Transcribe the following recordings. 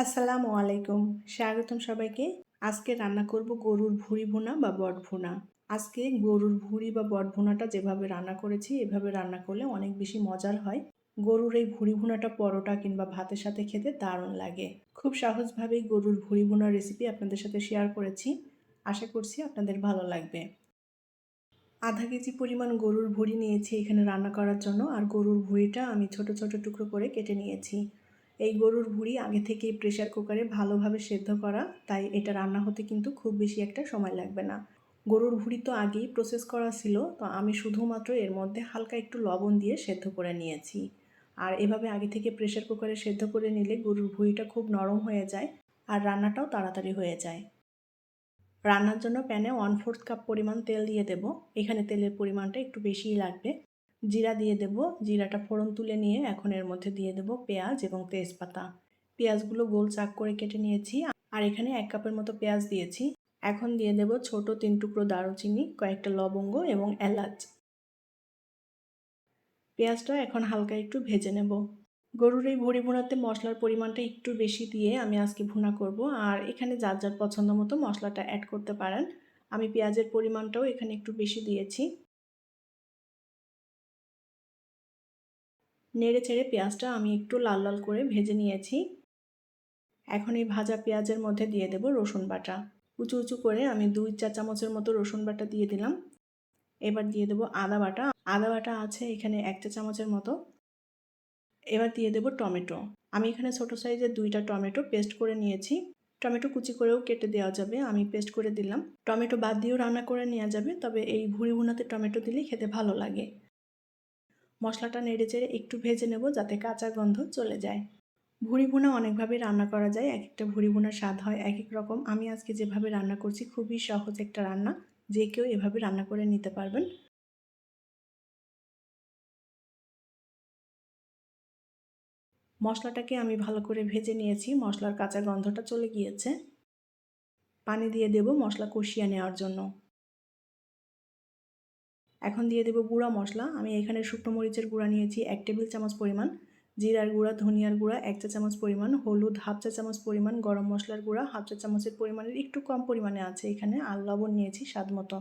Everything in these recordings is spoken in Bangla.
আসসালামু আলাইকুম। স্বাগতম সবাইকে। আজকে রান্না করব গরুর ভুঁড়ি ভুনা বা বট ভুনা। আজকে গরুর ভুঁড়ি বা বট ভুনাটা যেভাবে রান্না করেছি, এভাবে রান্না করলে অনেক বেশি মজার হয়। গরুর এই ভুঁড়ি ভুনাটা পরোটা কিংবা ভাতের সাথে খেতে দারুণ লাগে। খুব সহজভাবেই গরুর ভুঁড়ি ভুনার রেসিপি আপনাদের সাথে শেয়ার করেছি। আশা করছি আপনাদের ভালো লাগবে। আধা কেজি পরিমাণ গরুর ভুঁড়ি নিয়েছি এখানে রান্না করার জন্য। আর গরুর ভুঁড়িটা আমি ছোট ছোট টুকরো করে কেটে নিয়েছি। এই গরুর ভুঁড়ি আগে থেকেই প্রেশার কুকারে ভালোভাবে সেদ্ধ করা, তাই এটা রান্না হতে কিন্তু খুব বেশি একটা সময় লাগবে না। গরুর ভুঁড়ি তো আগেই প্রসেস করা ছিল, তো আমি শুধুমাত্র এর মধ্যে হালকা একটু লবণ দিয়ে সেদ্ধ করে নিয়েছি। আর এভাবে আগে থেকে প্রেশার কুকারে সেদ্ধ করে নিলে গরুর ভুঁড়িটা খুব নরম হয়ে যায় আর রান্নাটাও তাড়াতাড়ি হয়ে যায়। রান্নার জন্য প্যানে ওয়ান ফোর্থ কাপ পরিমাণ তেল দিয়ে দেব। এখানে তেলের পরিমাণটা একটু বেশিই লাগবে। জিরা দিয়ে দেব। জিরাটা ফোড়ন তুলে নিয়ে এখন এর মধ্যে দিয়ে দেব পেঁয়াজ এবং তেজপাতা। পেঁয়াজগুলো গোল চাক করে কেটে নিয়েছি। আর এখানে এক কাপের মতো পেঁয়াজ দিয়েছি। এখন দিয়ে দেব ছোট তিন টুকরো দারুচিনি, কয়েকটা লবঙ্গ এবং এলাচ। পেঁয়াজটা এখন হালকা একটু ভেজে নেব। গরুর এই ভুড়ি ভুনাতে মশলার পরিমাণটা একটু বেশি দিয়ে আমি আজকে ভুনা করব। আর এখানে যার যার পছন্দ মতো মশলাটা অ্যাড করতে পারেন। আমি পেঁয়াজের পরিমাণটাও এখানে একটু বেশি দিয়েছি। নেড়ে চেড়ে পেঁয়াজটা আমি একটু লাল লাল করে ভেজে নিয়েছি। এখন এই ভাজা পেঁয়াজের মধ্যে দিয়ে দেব রসুন বাটা। উঁচু উঁচু করে আমি দুই চা চামচের মতো রসুন বাটা দিয়ে দিলাম। এবার দিয়ে দেব আদা বাটা। আদা বাটা আছে এখানে এক চা চামচের মতো। এবার দিয়ে দেব টমেটো। আমি এখানে ছোটো সাইজের দুইটা টমেটো পেস্ট করে নিয়েছি। টমেটো কুচি করেও কেটে দেওয়া যাবে, আমি পেস্ট করে দিলাম। টমেটো বাদ দিয়েও রান্না করে নেওয়া যাবে, তবে এই ভুড়ি ভুনাতে টমেটো দিলেই খেতে ভালো লাগে। মশলাটা নেড়ে চেড়ে একটু ভেজে নেব যাতে কাঁচা গন্ধ চলে যায়। ভুড়ি ভুনা অনেকভাবে রান্না করা যায় এক একটা ভুড়ি ভুনার স্বাদ হয় এক এক রকম। আমি আজকে যেভাবে রান্না করছি খুবই সহজ একটা রান্না, যে কেউ এভাবে রান্না করে নিতে পারবেন। মশলাটাকে আমি ভালো করে ভেজে নিয়েছি, মশলার কাঁচা গন্ধটা চলে গিয়েছে। পানি দিয়ে দেব মশলা কষিয়ে নেওয়ার জন্য। এখন দিয়ে দেবো গুঁড়া মশলা। আমি এখানে শুকনো মরিচের গুঁড়া নিয়েছি এক টেবিল চামচ পরিমাণ, জিরার গুঁড়া, ধনিয়ার গুঁড়া এক চা চামচ পরিমাণ, হলুদ হাফ চা চামচ পরিমাণ, গরম মশলার গুঁড়া হাফ চা চামচের পরিমাণের একটু কম পরিমাণে আছে এখানে, আর লবণ নিয়েছি স্বাদ মতো।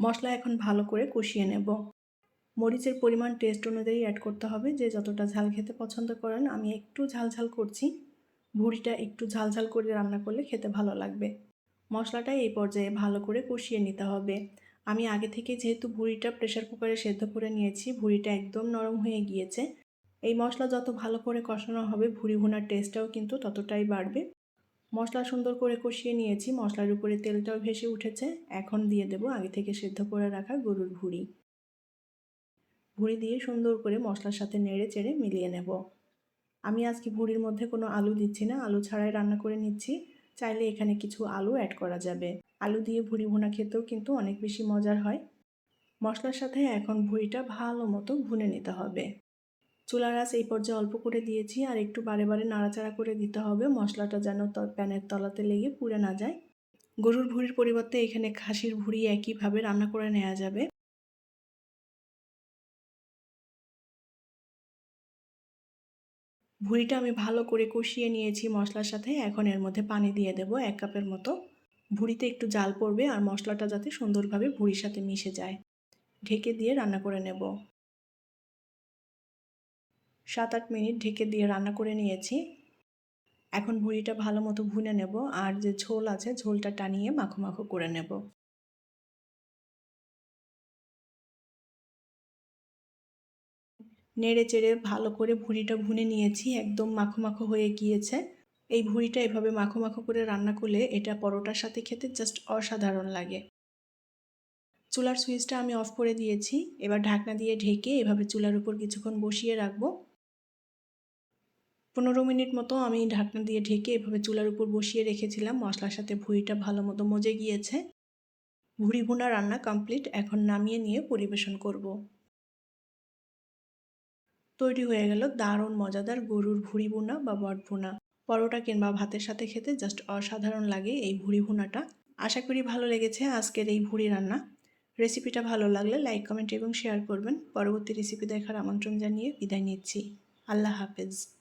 মশলা এখন ভালো করে কষিয়ে নেব। মরিচের পরিমাণ টেস্ট অনুযায়ী অ্যাড করতে হবে, যে যতটা ঝাল খেতে পছন্দ করেন। আমি একটু ঝাল ঝাল করছি, ভুড়িটা একটু ঝাল ঝাল করে রান্না করলে খেতে ভালো লাগবে। মশলাটা এই পর্যায়ে ভালো করে কষিয়ে নিতে হবে। আমি আগে থেকে যেহেতু ভুড়িটা প্রেশার কুকারে সেদ্ধ করে নিয়েছি, ভুড়িটা একদম নরম হয়ে গিয়েছে। এই মশলা যত ভালো করে কষানো হবে, ভুড়ি ভুনার টেস্টটাও কিন্তু ততটাই বাড়বে। মশলা সুন্দর করে কষিয়ে নিয়েছি, মশলার উপরে তেলটাও ভেসে উঠেছে। এখন দিয়ে দেব আগে থেকে সেদ্ধ করে রাখা গরুর ভুড়ি। ভুড়ি দিয়ে সুন্দর করে মশলার সাথে নেড়ে চেড়ে মিলিয়ে নেব। আমি আজকে ভুড়ির মধ্যে কোনো আলু দিচ্ছি না, আলু ছাড়াই রান্না করে নিচ্ছি। চাইলে এখানে কিছু আলু অ্যাড করা যাবে। আলু দিয়ে ভুড়ি ভুনা খেতেও কিন্তু অনেক বেশি মজার হয়। মশলার সাথে এখন ভুড়িটা ভালো মতো ভুনে নিতে হবে। চুলার আঁচ এই পর্যায়ে অল্প করে দিয়েছি আর একটু বারে বারে নাড়াচাড়া করে দিতে হবে। মশলাটা যেন প্যানের তলাতে লেগে পুড়ে না যায়। গরুর ভুড়ির পরিবর্তে এখানে খাসির ভুড়ি একইভাবে রান্না করে নেওয়া যাবে। ভুঁড়িটা আমি ভালো করে কষিয়ে নিয়েছি মশলার সাথে। এখন এর মধ্যে পানি দিয়ে দেব এক কাপের মতো। ভুঁড়িতে একটু জাল পড়বে আর মশলাটা যাতে সুন্দরভাবে ভুঁড়ির সাথে মিশে যায়। ঢেকে দিয়ে রান্না করে নেব। সাত আট মিনিট ঢেকে দিয়ে রান্না করে নিয়েছি। এখন ভুঁড়িটা ভালো মতো ভুনে নেব আর যে ঝোল আছে ঝোলটা টানিয়ে মাখো মাখো করে নেব। নেড়ে চেড়ে ভালো করে ভুঁড়িটা ভুনে নিয়েছি, একদম মাখো মাখো হয়ে গিয়েছে। এই ভুঁড়িটা এভাবে মাখো মাখো করে রান্না করলে এটা পরোটার সাথে খেতে জাস্ট অসাধারণ লাগে। চুলার সুইচটা আমি অফ করে দিয়েছি, এবার ঢাকনা দিয়ে ঢেকে এভাবে চুলার উপর কিছুক্ষণ বসিয়ে রাখব। পনেরো মিনিট মতো আমি ঢাকনা দিয়ে ঢেকে এভাবে চুলার উপর বসিয়ে রেখেছিলাম, মশলার সাথে ভুঁড়িটা ভালো মতো মজে গিয়েছে। ভুঁড়ি ভুনা রান্না কমপ্লিট এখন নামিয়ে নিয়ে পরিবেশন করব। তৈরি হয়ে গেল দারুণ, মজাদার গরুর ভুড়ি ভুনা বা বট ভুনা। পরোটা কিংবা ভাতের সাথে খেতে জাস্ট অসাধারণ লাগে এই ভুড়ি ভুনাটা। আশা করি ভালো লেগেছে আজকের এই ভুড়ি রান্না। রেসিপিটা ভালো লাগলে লাইক, কমেন্ট এবং শেয়ার করবেন। পরবর্তী রেসিপি দেখার আমন্ত্রণ জানিয়ে বিদায় নিচ্ছি। আল্লাহ হাফেজ।